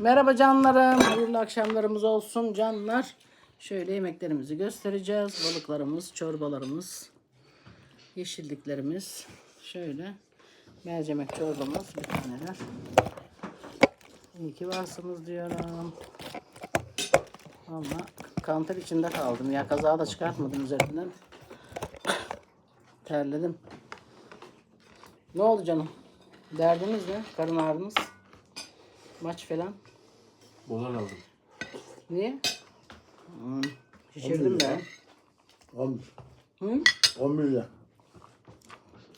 Merhaba canlarım. Hayırlı akşamlarımız olsun canlar. Şöyle yemeklerimizi göstereceğiz. Balıklarımız, çorbalarımız, yeşilliklerimiz. Şöyle mercimek çorbamız bir taneler. İyi ki varsınız diyorum. Valla kanter içinde kaldım ya. Kazağı da çıkartmadım üzerinden. Terledim. Ne oldu canım? Derdiniz ne? Karın ağrınız? Maç falan. Dolar aldım. Niye? Hmm, şişirdim ben. 11. Hı? 11 lira.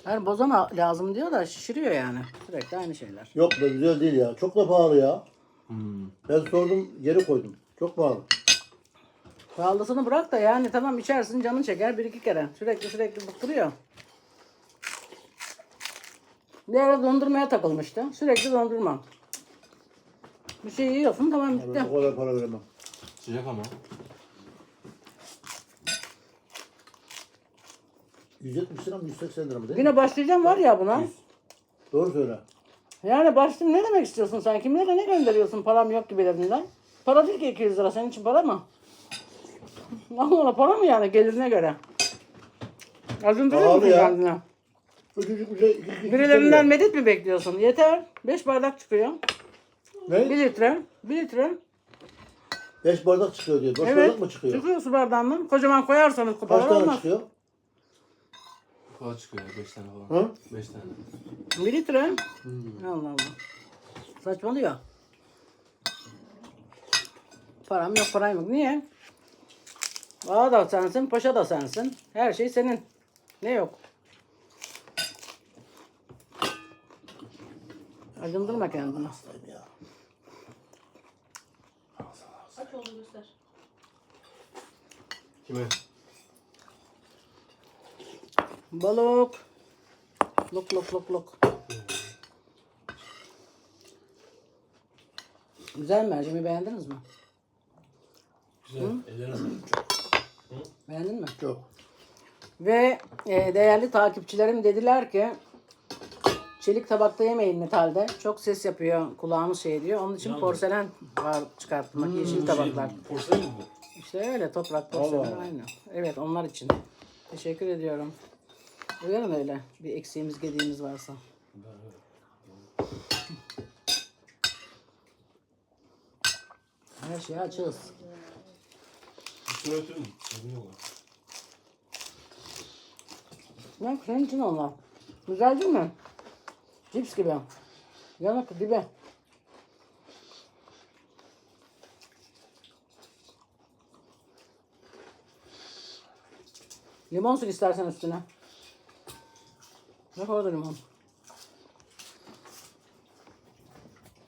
Her bozan a- lazım diyor da şişiriyor yani. Sürekli aynı şeyler. Yok be güzel değil ya. Çok da pahalı ya. Hmm. Ben sordum geri koydum. Çok pahalı. Pahalısını bırak da yani tamam içersin canın çeker bir iki kere. Sürekli sürekli bıktırıyor. Bir ara dondurmaya takılmıştı. Sürekli dondurma. Bir şey yiyorsun tamam Ben bitti. o kadar para veremem. Sıcak ama. 170 lira mı 180 lira mı değil mi? Yine başlayacağım var ya buna. Doğru söyle. Yani başlayayım ne demek istiyorsun sen? Kimlere ne gönderiyorsun param yok gibilerinden? Para değil ki 200 lira senin için para mı? Allah Allah para mı yani gelirine göre? Acındırıyor Pahalı musun ya. kendine? Küçücük bir şey. iki- iki- iki Birilerinden medet mi bekliyorsun? Yeter. 5 bardak çıkıyor. Ne? 1 litre. 1 litre. 5 bardak çıkıyor diyor. 5 Evet. bardak mı çıkıyor? Çıkıyor su bardağından. Kocaman koyarsanız Kaç kupalar tane olmaz. çıkıyor? Kadar çıkıyor ya. 5 tane falan. Hı? 5 tane. 1 litre. Allah Allah. Saçmalıyor. Param yok param yok. Niye? Ağa da sensin, paşa da sensin. Her şey senin. Ne yok? Acındırma kendini. Hastayım ya. Aç oldu göster. Kime? Balık. Lok lok lok lok. Güzel mercimeği beğendiniz mi? Güzel. Ellerine sağlık. Beğendin mi? Çok. Ve e, değerli takipçilerim dediler ki çelik tabakta yemeyin metalde. Çok ses yapıyor, kulağımız şey diyor. Onun için porselen var çıkartmak, yeşil tabaklar. Porselen mi bu? İşte öyle toprak porselen Allah aynı. Evet onlar için. Teşekkür ediyorum. Uyarın öyle bir eksiğimiz gediğimiz varsa. Her şeyi açığız. Üstüne ötürün. Bilmiyorum. Bak senin için onlar. Güzel değil mi? Cips gibi. Yanık dibe. Limon sür istersen üstüne. Bak orada limon.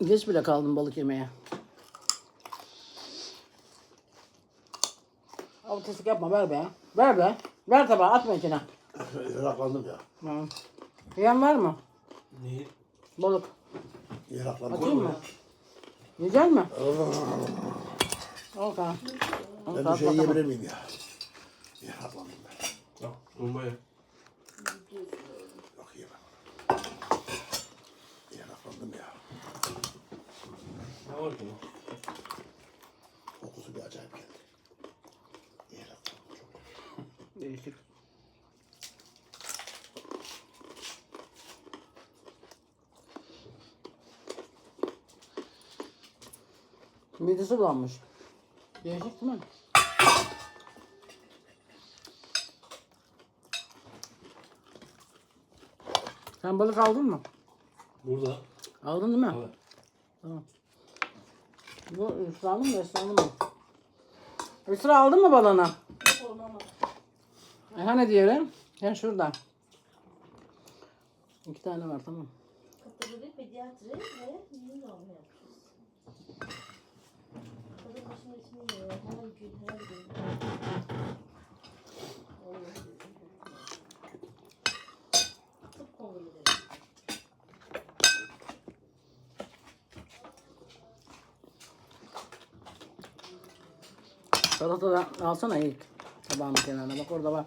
Geç bile kaldım balık yemeye. Avutasılık yapma ver be. Ver be. Ver tabağı atma içine. Yaraklandım ya. Tamam. Yiyen var mı? Neyi? Balık. Yaraklandım. Atayım mı? Yiyecek mi? Al tamam. Al, Ben bir şey bakalım. yiyebilir miyim ya? Yaraklandım ben. Al. Bombayı. Yok yemem. Yaraklandım ya. Ne var ki? Kokusu bir acayip geldi. Yaraklandım çok. Değişik. Midesi bulanmış. Değişik değil mi? Sen balık aldın mı? Burada. Aldın değil mi? Evet. Tamam. Bu ısrarlı mı ısrarlı mı? Isra aldın mı balığını? Yok olmamadı. E hani diğeri? Ya şurada. İki tane var tamam. Kategori pediatri ve yeni doğum yiyor. Her gün, alsana ilk. Tabağın kenarına bak orada var.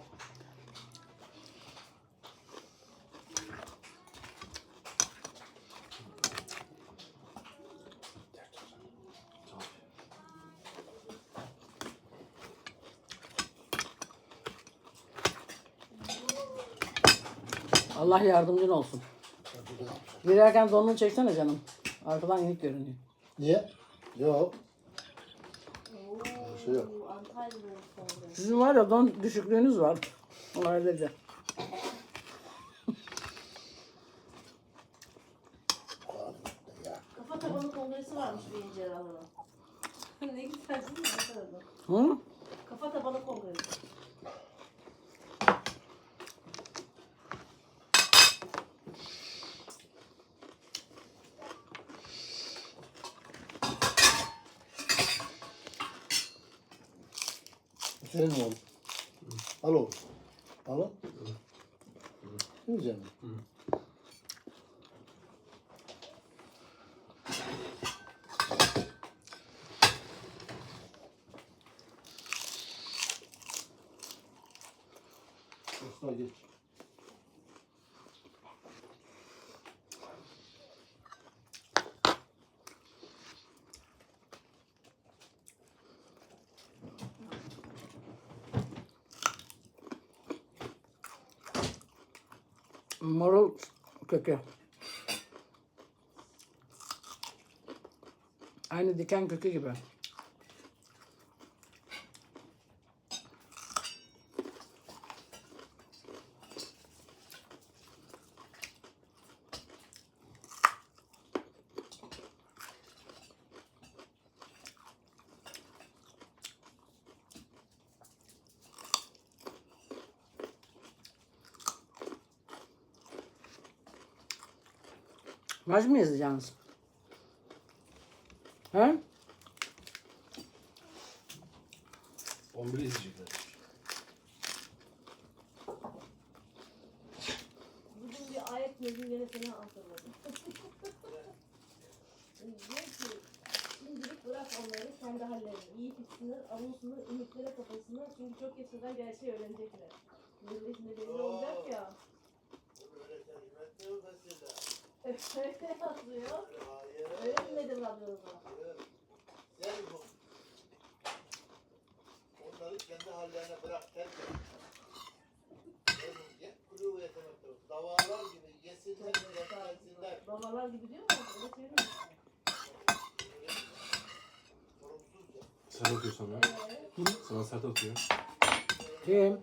Allah yardımcın olsun. Girerken donunu çeksene canım. Arkadan inik görünüyor. Niye? Yok. Oo, şey yok. Sizin var ya don düşüklüğünüz var. Onu halledeceğim. Ya. Kafa tabanı kongresi varmış ne güzel değil mi? Hı? Kafa tabanı kongresi. Senin oğlum? Al oğlum. Al. al. Yiyecek misin? Marul kökü. Aynı diken kökü gibi. Maç mı izleyeceksiniz? He? 11 izleyecekler. Bugün bir ayet mezun gene seni hatırladım. Diyor ki, şimdilik bırak onları kendi hallerine. İyi gitsinler, avunsunlar, ümitlere kapasınlar. Çünkü çok geçmeden gerçeği öğrenecekler. Yüzleşinde belli olacak ya. Öyle yazıyor. Öyle mi Nedim radyoda? Sen bu. Onları kendi hallerine bırak. Terk et. Kuru yetemektir. Davalar gibi yesinler ve yesinler. Babalar gibi diyor mu? Öyle söylüyor musun? Sert atıyor sana. Sana sert atıyor. Kim?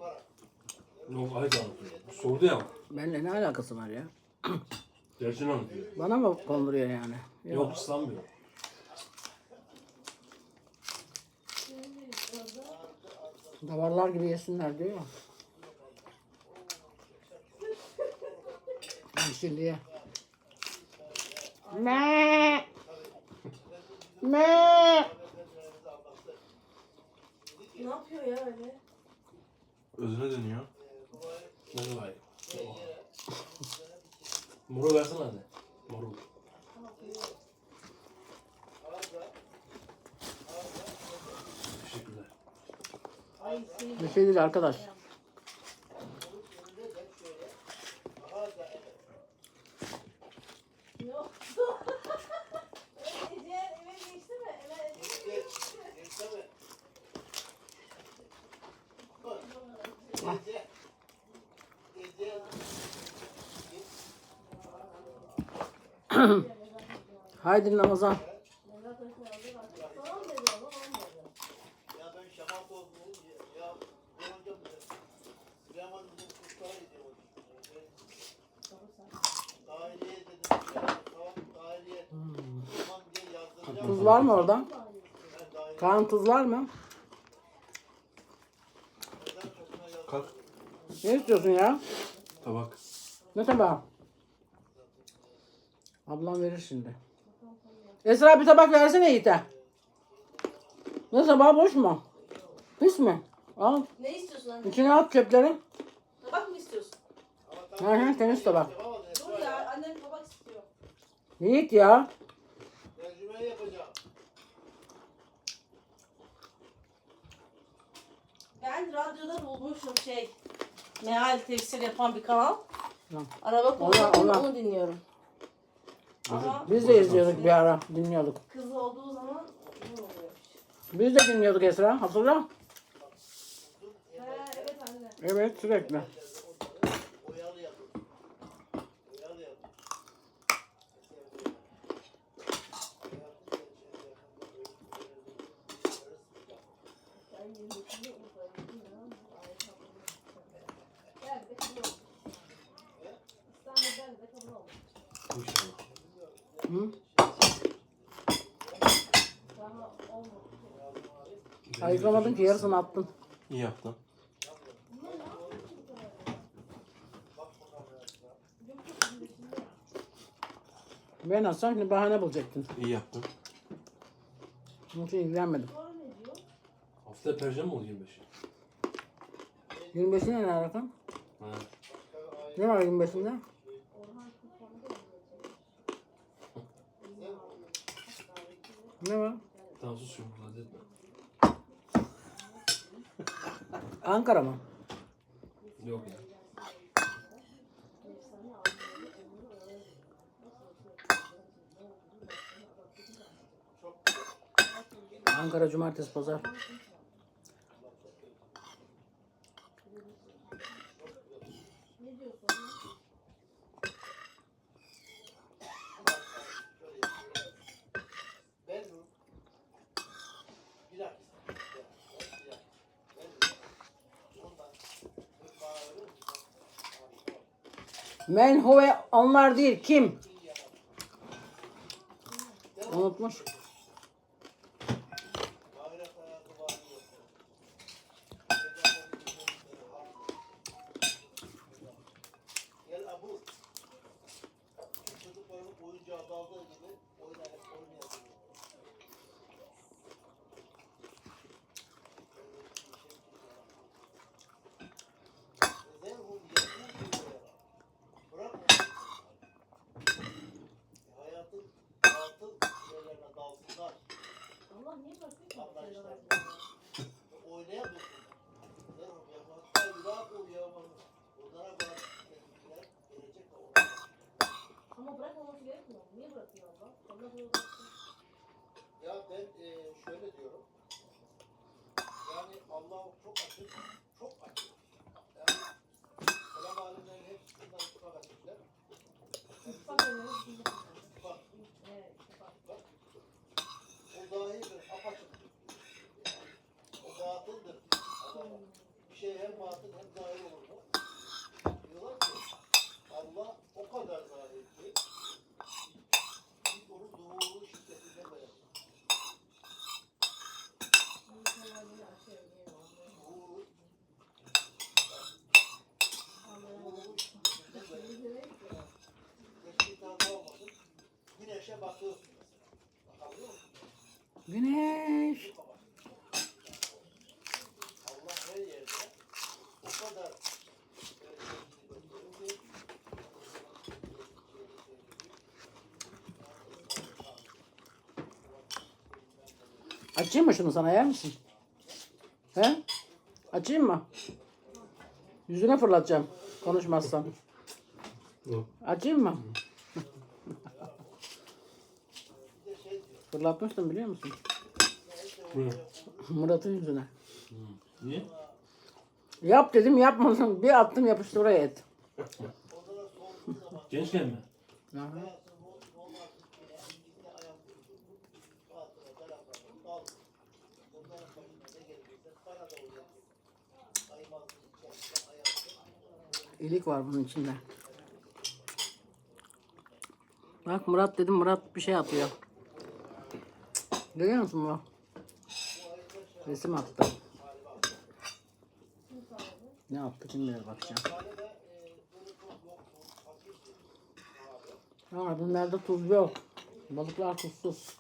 Yok ayet anlatıyor. Sordu ya. Benimle ne alakası var ya? Gerçeğini anlatıyor. Bana mı konduruyor yani? Yok ıslanmıyor. Davarlar gibi yesinler diyor ya. Yeşilliğe. Me. Me. Ne yapıyor ya öyle? Özüne dönüyor. Ne var? Moru versene anne. Moru. Teşekkürler. Bir şey değil arkadaş. ne oldu? Ece eve geçti mi? Eve eve geçti mi? Geçti mi? Gece. Gece. Haydi Ramazan. Nevzat Hoş'un aldığı var. Tamam dedi ama olmadı. Ya ben şamat oldum dedim. Ya, ya ben hocam dedim. Süleyman dedim kuşlara gidiyor. Dahiliye dedim. Süleyman tamam dahiliye. Tamam diye yazdıracağım. Tuz var mı orada? Kaan tuz var mı? Kalk. Ne istiyorsun ya? Tabak. Ne tabağı? Ablam verir şimdi. Esra bir tabak versene Yiğit'e. Ne tabağı boş mu? Pis mi? Al. Ne istiyorsun anne? İçine at çöpleri. Tabak mı istiyorsun? Hı hı temiz tabak. Dur ya annem tabak istiyor. Yiğit ya. Tercüme yapacağım. Ben radyoda bulmuşum şey. Meal tefsir yapan bir kanal. Araba Allah. onu dinliyorum. Ama Biz de izliyorduk bir ara. Dinliyorduk. kız olduğu zaman bu oluyor. Biz de dinliyorduk Esra. Hatırla. He evet anne. Evet sürekli. Ayıklamadın ki yarısını attın. İyi yaptın. Ben atsam şimdi bahane bulacaktın. İyi yaptın. Bunun için ilgilenmedim. Hafta perşembe mi oldu 25? 25'ine ne alaka? Ha. Ne var 25'inde? Ne var? Sus şimdi burada etme. Ankara mı? Yok ya. Ankara cumartesi pazar. Menhove onlar değil kim? Unutmuş. Gel abu. Çocukların oyuncağı daldığı gibi oynayıp oynayalım. Neden bu yapıyor Bırakma. Hayatın altın yerlerine dalsınlar. Allah niye bırakıyor ki? Arkadaşlar. Oynayamıyorsun. Canım ya hatta bırak o ya. Onlara bırak. Kendinkiler gelecek de onlar. Ama bırakmaması gerekmiyor. Niye bırakıyor Allah? Allah böyle bıraksın. Ya ben e, şöyle diyorum. Yani Allah çok açık, çok açık. Yani kelam alimlerin hepsi bundan çok açıklar. Bak önüne bir şey Bak, Evet, işte bak. bak. O dahi bir apaçık. O batıldır. Allah bir şey hem batıl hem zahir olur mu? Diyorlar ki Allah o kadar zahir ki biz onun zuhuru şiddetinde verelim. İnsanlarını aşağı yiyelim. Zuhuru, Anlayamadım. zuhuru şiddetinde verelim. Biz de neyse. Keşke hata olmasın. Bakabiliyor? Güneş. Allah her yerde o kadar Açayım mı şunu sana yer misin? He? Açayım mı? Yüzüne fırlatacağım konuşmazsan. Açayım mı? Fırlatmıştım biliyor musun? Buyurun. Murat'ın yüzüne. Niye? Yap dedim yapmadın. Bir attım yapıştı oraya et. Gençken mi? Aha. İyilik var bunun içinde. Bak Murat dedim Murat bir şey atıyor. Görüyor musun bu? Resim attı. Ne kim bilir bakacağım. Ama bunlarda tuz yok. Balıklar tuzsuz.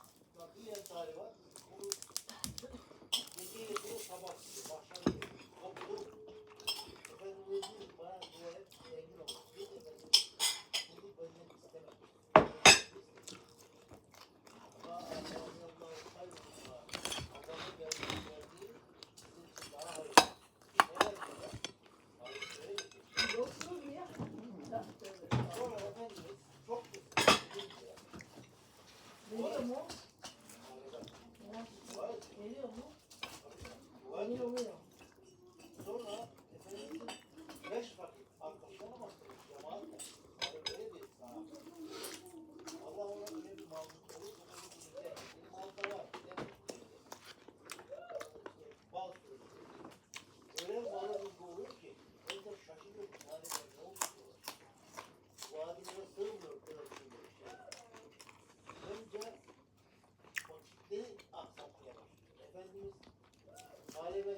Yoksunuz mu ya? Veriyor mu?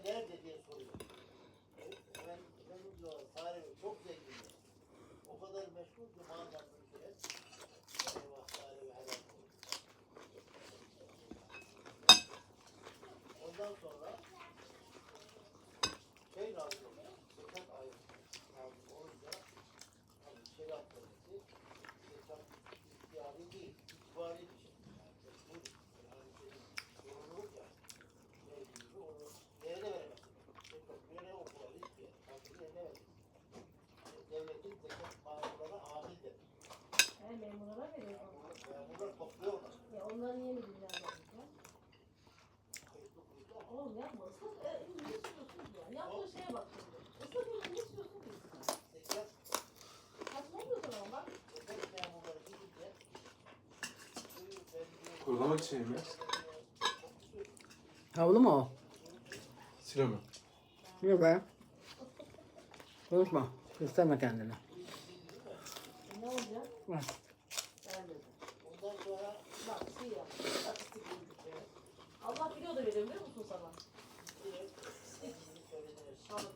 nerede diye soruyor. Evet, Hemen, hemen diyorlar, sahibi çok zengin. O kadar meşgul ki manzarası bile. Eyvah sahibi helal olsun. Ondan sonra şey lazım oluyor. Zekat ayı lazım olunca hani şeriat bölgesi zekat ihtiyari değil, icbari bir şey. Yani mecbur. Yani senin zorunluluk ya. Ne gibi onu nerede veremezsin? Zekat göre okula hiçbir yer. Fakir yerine vereceksin. Devletin zekat memurlara amildir. Memurlara veriyor. Memurlar topluyorlar. Ya onları? Kayıtlı kuyutlu ama Oğlum yapma. Islak e, ne istiyorsunuz ya? Yaptığı şeye bak şimdi. Islak elinde ne istiyorsunuz Saçmalıyorsun ama bak. Kurulamak için mi? Havlu mu o? Sıra mı? Yok be. Konuşma. Gösterme kendini. E, ne olacak? Bak. Vermedi. Ondan sonra Bak şey yap. Artistik bir şey. Allah biliyor da veriyor biliyor musun sana? direkt sevgili söylenir. Sağlık.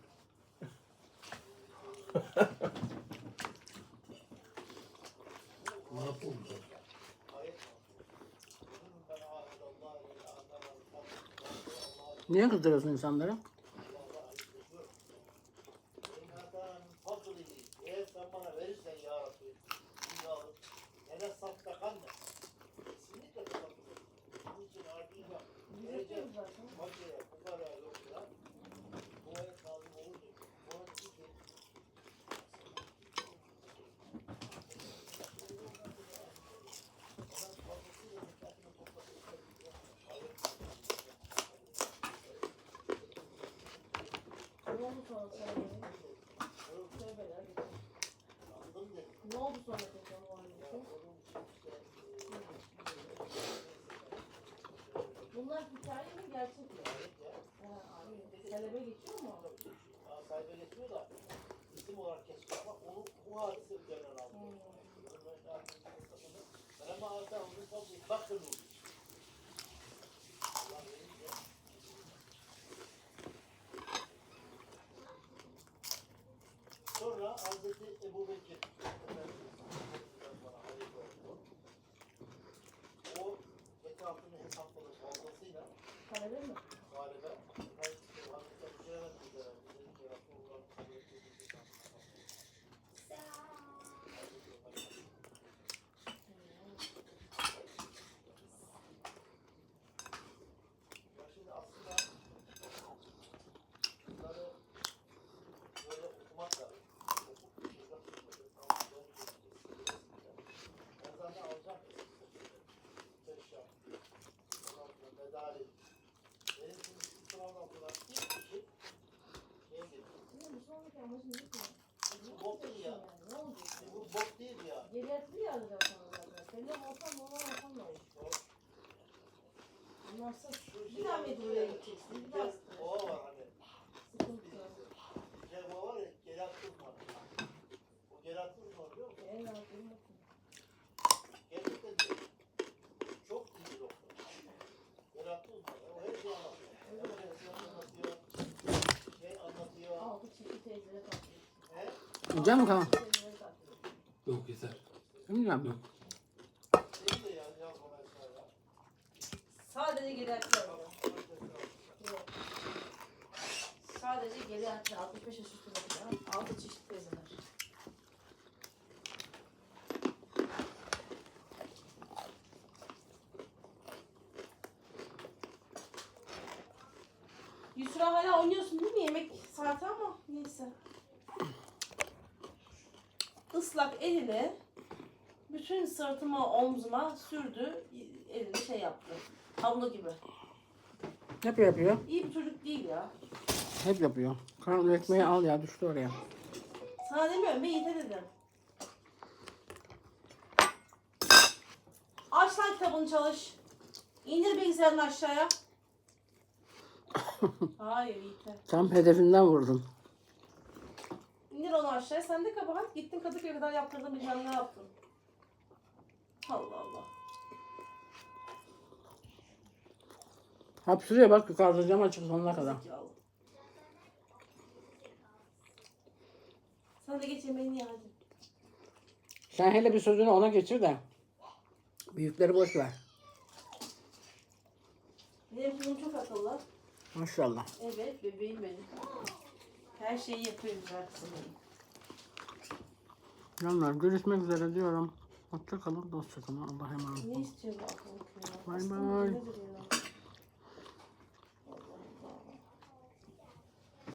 Ne yapalım? Ayet var. Bunun ben ahirallah ile anlamam. Allah Niye kızdırıyorsun insanları? Allah'a ayıklıyorum. Senin hatanın fazlıydı. Eğer sen bana verirsen ya Rabbi. Dünyalı. Hele saftakan da. Kesinlikle kapatılır. Bunun için ardıyla Biz vereceğim. yapıyoruz zaten. Fakire, fukara yoksa bu el lazım olurdu. Bu el için Ne oldu sonra aldım tekrar Bunlar hikaye mi gerçek mi? Ha. Selebe geçiyor mu? Sahibe geçiyor da isim olarak geçiyor ama onu bu hadise üzerinden aldı. Ben ama arada onun tabi bakın oldu. Allah verince. Sonra Hazreti Ebu Bekir. O zekatını hesapladı fazlasıyla Selebe mi? galiba Hazreti Hazreti Efendimiz'e verdi. Dedi ki Resulullah'ın kabul ettiği bir şey Ya şimdi aslında bunları böyle okumak lazım. Okuk bir şeyden tutmadı. Tamam, güzel bir şey çizgi. Ben zaten alacağım. Teşekkür. Ondan sonra medali. Benim şimdi şu sınavdan sonra ilk işim şeye girdim. Ne bu sonraki amacın ne ki? Bu bok değil ya. Ne oldu? Şimdi bu bok değil ya. Geriatri ya alacağım sana zaten. Senin olsam normal olsam da olur. Anlarsın. Bir daha mı buraya gideceksin? Bir daha Güzel ova var hani. sıkıntı. Güzel ova var ya. Gelat var. O gelat var biliyor musun? Evet, bilmiyorum. Gerçekten de çok iyi bir doktor. Gelatlı uzman. O her şeyi anlatıyor. Enfeksiyon anlatıyor. Şey anlatıyor. Altı çiftli teyzelere tatlıyor. Kalan? Teyzelere tatlıyor. Yok yeter. Bilmiyorum. Yok. Sadece alıyor. Yok. Sadece geriatri 65 yaş üstündekiler. Altı çeşit teyzeler. Yusra hala oynuyorsun değil mi yemek saati ama neyse. Islak eliyle bütün sırtıma omzuma sürdü. Elini şey yaptı. Havlu gibi. Hep yapıyor. İyi bir çocuk değil ya. Hep yapıyor. Karnı ekmeği al ya düştü oraya. Sana demiyorum ben Yiğit'e dedim. Aç lan kitabını çalış. İndir bilgisayarını aşağıya. Hayır Yiğit'e. Tam hedefinden vurdun. İndir onu aşağıya. Sen de kabahat. Gittin Kadıköy'e kadar yaptırdın bilmem ne yaptın. Allah Allah. Hapşırıyor bak yukarıda cam açık sonuna kadar. Sen de geç yemeğini ye. Sen hele bir sözünü ona geçir de. Büyükleri boş ver. Benim çok akıllı. Maşallah. Evet bebeğim benim. Her şeyi yapıyor güzel kızım benim. Canlar görüşmek üzere diyorum. Hoşça kalın, dostça kalın. Allah'a emanet Ne olun. istiyor bu akıllı kız? Bay Aslında bay.